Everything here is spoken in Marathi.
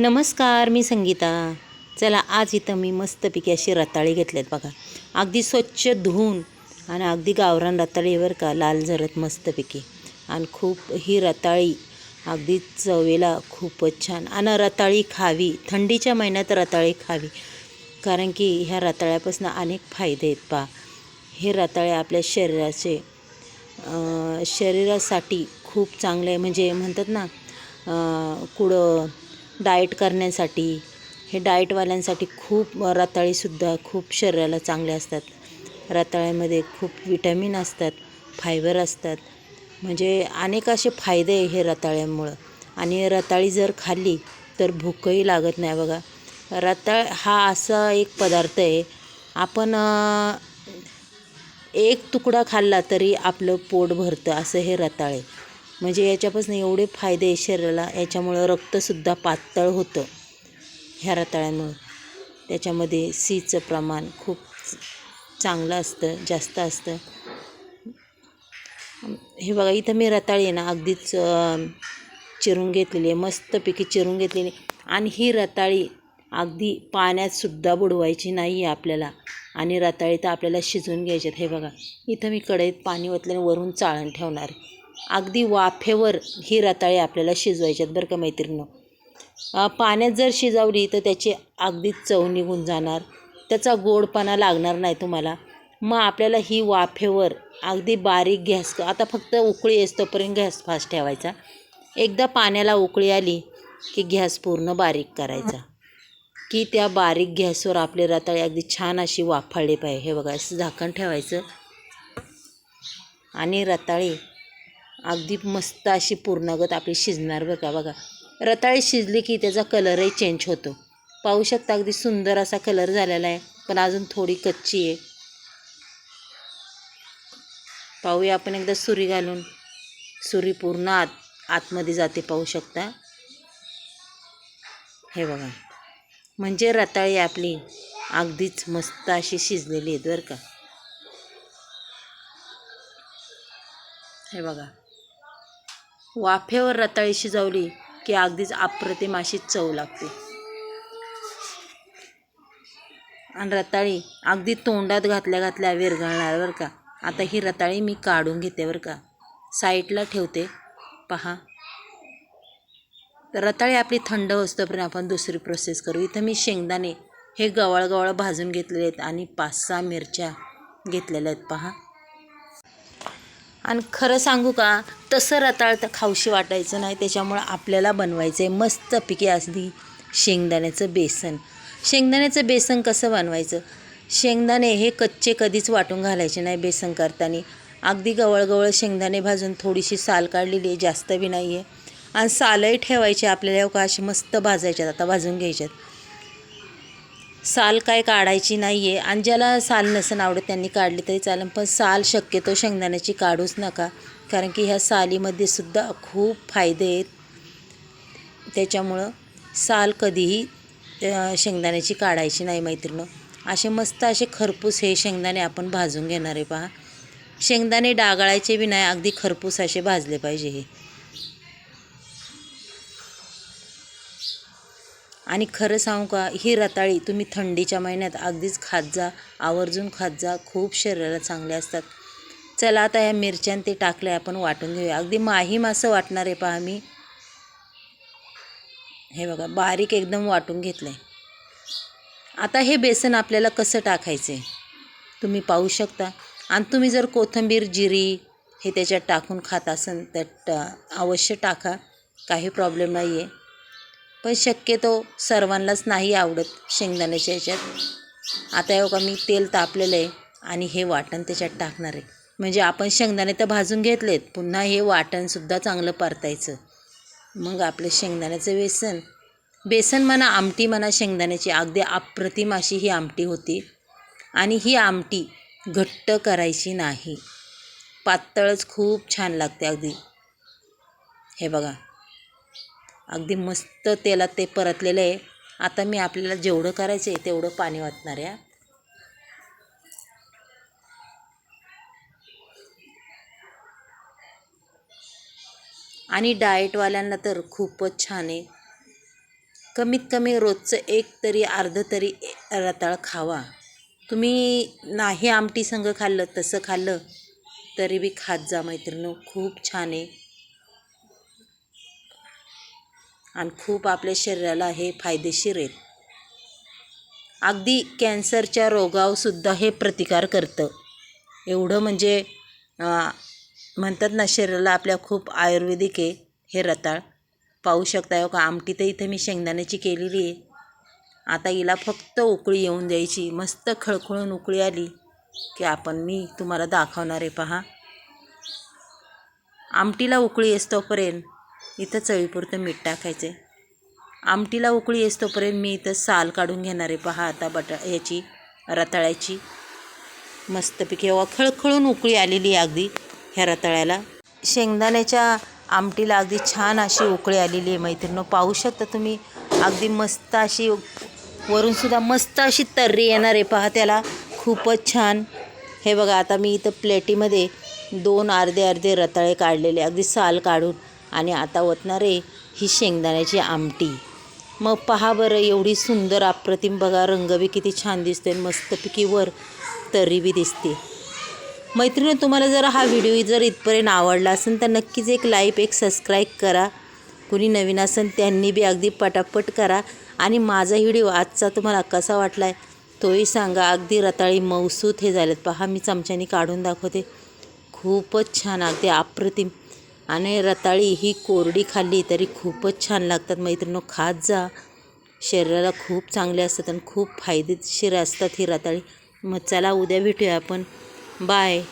नमस्कार मी संगीता. चला आज इथं मी मस्तपैकी अशी रताळी घेतल्यात बघा. अगदी स्वच्छ धुवून आणि अगदी गावरान रताळीवर का? लाल झरत मस्तपैकी. आणि खूप ही रताळी अगदी चवेला खूपच छान. आणि रताळी खावी. थंडीच्या महिन्यात रताळी खावी. कारण की ह्या रताळ्यापासून अनेक फायदे आहेत पा हे रताळे आपल्या शरीराचे शरीरासाठी खूप चांगले आहे. म्हणजे म्हणतात ना कुडं कुठं डाएट करण्यासाठी. हे डाएटवाल्यांसाठी खूप रताळीसुद्धा खूप शरीराला चांगले असतात. रताळ्यामध्ये खूप विटॅमिन असतात फायबर असतात. म्हणजे अनेक असे फायदे आहे हे रताळ्यामुळं. आणि रताळी जर खाल्ली तर भूकही लागत नाही बघा. रताळ हा असा एक पदार्थ आहे. आपण एक तुकडा खाल्ला तरी आपलं पोट भरतं. असं हे रताळे म्हणजे याच्यापासून एवढे फायदे आहे शरीराला याच्यामुळं रक्तसुद्धा पातळ होतं. ह्या रताळ्यामुळं. त्याच्यामध्ये सीचं प्रमाण खूप चांगलं असतं जास्त असतं. हे बघा इथं मी रताळी आहे ना अगदीच चिरून घेतलेली आहे मस्तपैकी चिरून घेतलेली आहे. आणि ही रताळी अगदी पाण्यातसुद्धा बुडवायची नाही आहे आपल्याला. आणि रताळी तर आपल्याला शिजवून घ्यायच्यात. हे बघा इथं मी कढईत पाणी ओतल्याने वरून चाळण ठेवणार आहे. अगदी वाफेवर ही रताळी आपल्याला शिजवायच्यात बरं का मैत्रिणीनं. पाण्यात जर शिजवली तर त्याची अगदी चव निघून जाणार. त्याचा गोडपणा लागणार नाही तुम्हाला. मग आपल्याला ही वाफेवर अगदी बारीक गॅस आता फक्त उकळी असतोपर्यंत तोपर्यंत गॅस फास्ट ठेवायचा. एकदा पाण्याला उकळी आली की गॅस पूर्ण बारीक करायचा. की त्या बारीक गॅसवर आपले रताळे अगदी छान अशी वाफाळली पाहिजे. हे बघा असं झाकण ठेवायचं. आणि रताळी अगदी मस्त अशी पूर्णगत आपली शिजणार बरं का बघा. रताळी शिजली की त्याचा कलरही चेंज होतो. पाहू शकता अगदी सुंदर असा कलर झालेला आहे पण अजून थोडी कच्ची आहे. पाहूया आपण एकदा सुरी घालून. सुरी पूर्ण आत आतमध्ये जाते पाहू शकता. हे बघा. म्हणजे रताळी आपली अगदीच मस्त अशी शिजलेली आहेत बरं का? हे बघा. वाफेवर रताळी शिजवली की अगदीच अप्रतिम अशी चव लागते. आणि रताळी अगदी तोंडात घातल्या घातल्या विरघळणार बरं का. आता ही रताळी मी काढून घेते बरं का. साईडला ठेवते. पहा. तर रताळी आपली थंड असतोपर्यंत आपण दुसरी प्रोसेस करू. इथं मी शेंगदाणे हे गवळ गवळ भाजून घेतलेले आहेत आणि पाच सहा मिरच्या घेतलेल्या आहेत. पहा. आणि खरं सांगू का तसं रताळ तर खाऊशी वाटायचं नाही त्याच्यामुळं आपल्याला बनवायचं आहे मस्त पिके असली शेंगदाण्याचं बेसन. शेंगदाण्याचं बेसन कसं बनवायचं? शेंगदाणे हे कच्चे कधीच वाटून घालायचे नाही बेसन करताना. अगदी गवळगवळ शेंगदाणे भाजून थोडीशी साल काढलेली आहे जास्त बी नाही आहे आणि सालही ठेवायचे आपल्याला का मस्त भाजायच्यात आता भाजून घ्यायच्यात. साल काय काढायची नाही आहे आणि ज्याला साल नसेल आवडत त्यांनी काढली तरी चालेल. पण साल शक्यतो शेंगदाण्याची काढूच नका. कारण की ह्या सालीमध्ये सुद्धा खूप फायदे आहेत. त्याच्यामुळं साल कधीही शेंगदाण्याची काढायची नाही मैत्रिणं. असे मस्त असे खरपूस हे शेंगदाणे आपण भाजून घेणार आहे पहा. शेंगदाणे डागाळायचे बी नाही अगदी खरपूस असे भाजले पाहिजे हे. आणि खरं सांगू का ही रताळी तुम्ही थंडीच्या महिन्यात अगदीच खात जा आवर्जून खात जा खूप शरीराला चांगले असतात. चला आता या मिरच्यान ते टाकले आपण वाटून घेऊया. अगदी माहीम असं वाटणार आहे पहा मी. हे बघा बारीक एकदम वाटून घेतलं आहे आता हे बेसन आपल्याला कसं टाकायचं आहे तुम्ही पाहू शकता. आणि तुम्ही जर कोथिंबीर जिरी हे त्याच्यात टाकून खात असन तर अवश्य टाका. काही प्रॉब्लेम नाही आहे पण शक्यतो सर्वांनाच नाही आवडत शेंगदाण्याच्या ह्याच्यात आता हे का मी तेल तापलेलं आहे आणि हे वाटण त्याच्यात टाकणार आहे. म्हणजे आपण शेंगदाणे तर भाजून घेतलेत पुन्हा हे वाटणसुद्धा चांगलं परतायचं. मग आपलं शेंगदाण्याचं बेसन. बेसन म्हणा आमटी म्हणा शेंगदाण्याची. अगदी अप्रतिम अशी ही आमटी होती. आणि ही आमटी घट्ट करायची नाही. पातळच खूप छान लागते अगदी. हे बघा. अगदी मस्त तेलात ते परतलेलं आहे. आता मी आपल्याला जेवढं करायचं आहे तेवढं पाणी वाटणार आहे आणि डाएटवाल्यांना तर खूपच छान आहे. कमीत कमी रोजचं एक तरी अर्ध तरी रताळ खावा. तुम्ही नाही आमटी संग खाल्लं तसं खाल्लं तरी बी खात जा मैत्रिणी खूप छान आहे. आणि खूप आपल्या शरीराला हे फायदेशीर आहेत. अगदी कॅन्सरच्या रोगावसुद्धा हे प्रतिकार करतं. एवढं म्हणजे म्हणतात ना शरीराला आपल्या खूप आयुर्वेदिक आहे हे रताळ. पाहू शकता हो का आमटी तर इथं मी शेंगदाण्याची केलेली आहे. आता हिला फक्त उकळी येऊन द्यायची. मस्त खळखळून उकळी आली की आपण मी तुम्हाला दाखवणार आहे पहा. आमटीला उकळी येतोपर्यंत इथं चवीपुरतं मीठ टाकायचं आहे. आमटीला उकळी येस्तोपर्यंत मी इथं साल काढून घेणार आहे. पहा आता बटा याची रताळ्याची. मस्तपैकी वा खळखळून उकळी आलेली आहे अगदी ह्या रताळ्याला. शेंगदाण्याच्या आमटीला अगदी छान अशी उकळी आलेली आहे मैत्रिणी. पाहू शकता तुम्ही अगदी मस्त अशी वरूनसुद्धा मस्त अशी तर्री येणार आहे. पहा त्याला खूपच छान. हे बघा आता मी इथं प्लेटीमध्ये दोन अर्धे अर्धे रताळे काढलेले अगदी साल काढून. आणि आता ओतणारे ही शेंगदाण्याची आमटी. मग पहा बरं एवढी सुंदर अप्रतिम बघा रंगबी किती छान दिसते मस्तपैकी वर तरी बी दिसते. मैत्रिणी तुम्हाला जर हा व्हिडिओ जर इथपर्यंत आवडला असेल तर नक्कीच एक लाईक एक सबस्क्राईब करा. कुणी नवीन असेल त्यांनी बी अगदी पटापट करा. आणि माझा व्हिडिओ आजचा तुम्हाला कसा वाटला आहे तोही सांगा. अगदी रताळी मौसूत हे झालेत. पहा मी चमच्यानी काढून दाखवते. खूपच छान अगदी अप्रतिम. आणि रताळी ही कोरडी खाल्ली तरी खूपच छान लागतात. मैत्रिणी खात जा. शरीराला खूप चांगले असतात आणि खूप फायदेशीर असतात ही रताळी. मग चला उद्या भेटूया आपण. बाय